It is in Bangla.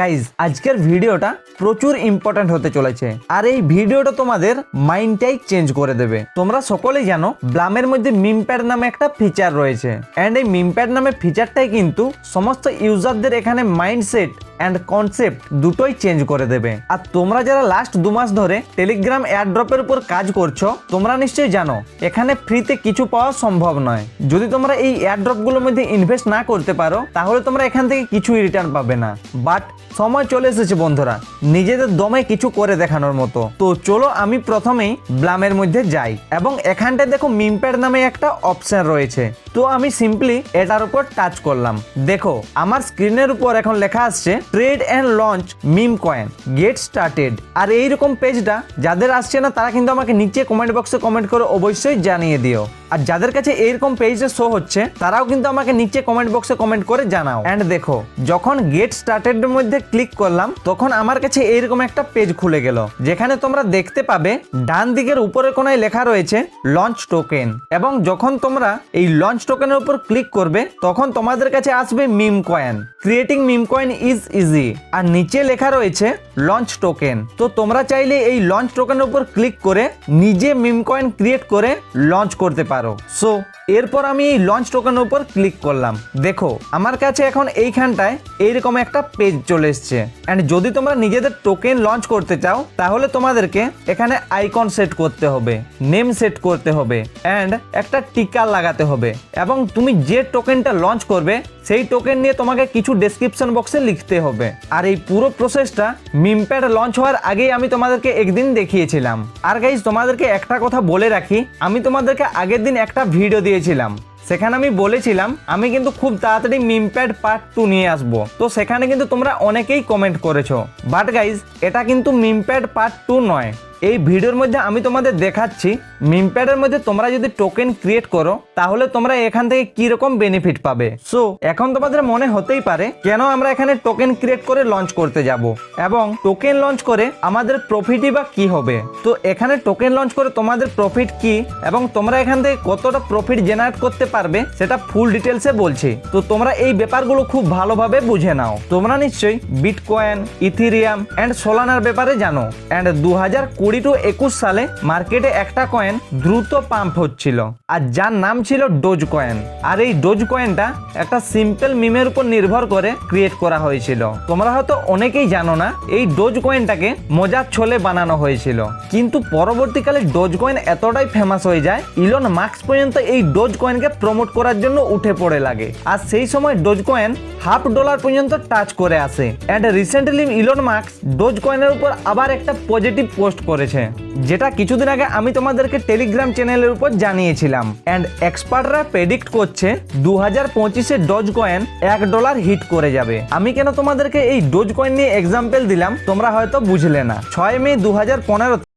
গাইজ আজকের ভিডিওটা প্রচুর ইম্পর্ট্যান্ট হতে চলেছে। আর এই ভিডিওটা তোমাদের মাইন্ডটাই চেঞ্জ করে দেবে। তোমরা সকলেই জানো, ব্লামের মধ্যে মিমপ্যাড নামে একটা ফিচার রয়েছে। অ্যান্ড এই মিমপ্যাড নামে ফিচারটাই কিন্তু সমস্ত ইউজারদের এখানে মাইন্ডসেট অ্যান্ড কনসেপ্ট দুটোই চেঞ্জ করে দেবে। আর তোমরা যারা লাস্ট দু মাস ধরে টেলিগ্রাম এয়ারড্রপের উপর কাজ করছ, তোমরা নিশ্চয়ই জানো, এখানে ফ্রিতে কিছু পাওয়া সম্ভব নয়। যদি তোমরা এই এয়ারড্রপগুলোর মধ্যে ইনভেস্ট না করতে পারো, তাহলে তোমরা এখান থেকে কিছুই রিটার্ন পাবে না। বাট সময় চলে এসেছে বন্ধুরা, নিজেদের দমে কিছু করে দেখানোর মতো। তো চলো আমি প্রথমেই ব্লামের মধ্যে যাই, এবং এখানটায় দেখো মিমপ্যাড নামে একটা অপশন রয়েছে। তো আমি সিম্পলি এটার উপর টাচ করলাম। দেখো, আমার স্ক্রিনের উপর এখন লেখা আসছে trade and launch meme coin get started আর এইরকম পেজটা যাদের আসছে না, তারা কিন্তু আমাকে নিচে কমেন্ট বক্সে কমেন্ট করে অবশ্যই জানিয়ে দিও। আর যাদের কাছে এইরকম পেজে শো হচ্ছে, তারাও কিন্তু আমাকে নিচে কমেন্ট বক্সে কমেন্ট করে জানাও। অ্যান্ড দেখো, যখন গেট স্টার্টেড মধ্যে ক্লিক করলাম, তখন আমার কাছে এইরকম একটা পেজ খুলে গেল, যেখানে তোমরা দেখতে পাবে ডান দিকের উপরের কোনায় লেখা রয়েছে লঞ্চ টোকেন এবং যখন তোমরা এই লঞ্চ টোকেনের উপর ক্লিক করবে, তখন তোমাদের কাছে আসবে meme coin creating meme coin is easy আর নিচে লেখা রয়েছে লঞ্চ টোকেন তো তোমরা চাইলে এই লঞ্চ টোকেনের উপর ক্লিক করে নিজে মিম কয়েন ক্রিয়েট করে লঞ্চ করতে পারো। সো এরপর আমি লঞ্চ টোকেনের উপর ক্লিক করলাম। দেখো, আমার কাছে এখন এইখানটায় এইরকম একটা পেজ চলে এসছে। অ্যান্ড যদি তোমরা নিজেদের টোকেন লঞ্চ করতে চাও, তাহলে তোমাদেরকে এখানে আইকন সেট করতে হবে নেম সেট করতে হবে অ্যান্ড একটা টিকা লাগাতে হবে। এবং তুমি যে টোকেনটা লঞ্চ করবে, সেই টোকেন নিয়ে তোমাকে কিছু ডেসক্রিপশন বক্সে লিখতে হবে। আর এই পুরো প্রসেসটা মিমপ্যাড লঞ্চ হওয়ার আগেই আমি তোমাদেরকে একদিন দেখিয়েছিলাম। আর গাইজ তোমাদেরকে একটা কথা বলে রাখি, আমি তোমাদেরকে আগের দিন একটা ভিডিও দিয়েছিলাম। সেখানে আমি বলেছিলাম, আমি কিন্তু খুব তাড়াতাড়ি মিমপ্যাড পার্ট টু নিয়ে আসব। তো সেখানে কিন্তু তোমরা অনেকেই কমেন্ট করেছ। বাট গাইজ এটা কিন্তু মিমপ্যাড পার্ট টু নয়। এই ভিডিওর মধ্যে আমি তোমাদের দেখাচ্ছি মিমপ্যাডের মধ্যে তোমরা যদি টোকেন ক্রিয়েট করো, তাহলে তোমরা এখান থেকে কি রকম বেনিফিট পাবে? সো এখন তোমাদের মনে হতেই পারে কেন আমরা এখানে টোকেন ক্রিয়েট করে লঞ্চ করতে যাব এবং টোকেন লঞ্চ করে আমাদের প্রফিটই বা কি হবে? তো এখানে টোকেন লঞ্চ করে তোমাদের প্রফিট কি এবং তোমরা এখান থেকে কতটা প্রফিট জেনারেট করতে পারবে, সেটা ফুল ডিটেলসে বলছি। তো তোমরা এই ব্যাপারগুলো খুব ভালোভাবে বুঝে নাও। তোমরা নিশ্চয়ই বিটকয়েন ইথিরিয়াম অ্যান্ড সোলানার ব্যাপারে জানো। অ্যান্ড দু হাজার কুড়ি কুড়ি টু একুশ সালে মার্কেটে একটা কয়েন দ্রুত পাম্প হচ্ছিল। আর যার নাম ছিল ডোজ কয়েন আর এই ডোজ কয়েনটা একটা সিম্পল মিমের উপর নির্ভর করে ক্রিয়েট করা হয়েছিল। তোমরা হয়তো অনেকেই জানো না, এই ডোজ কয়েনটাকে মজার ছলে বানানো হয়েছিল। কিন্তু পরবর্তীকালে ডোজ কয়েন এতটাই ফেমাস হয়ে যায় ইলন মার্কস পর্যন্ত এই ডোজ কয়েনকে প্রমোট করার জন্য উঠে পড়ে লাগে। আর সেই সময় ডোজ কয়েন হাফ ডলার পর্যন্ত টাচ করে আসে and recently Elon Musk dose কয়েনের উপর আবার একটা পজিটিভ পোস্ট করেছে, যেটা কিছুদিন আগে আমি তোমাদেরকে টেলিগ্রাম চ্যানেলের উপর জানিয়েছিলাম। অ্যান্ড এক্সপার্টরা প্রেডিক্ট করছে দু হাজার পঁচিশে ডোজ কয়েন এক ডলার হিট করে যাবে। আমি কেন তোমাদেরকে এই ডোজ কয়েন নিয়ে এক্সাম্পল দিলাম, তোমরা হয়তো বুঝলে না। ছয় মে দু হাজার পনেরো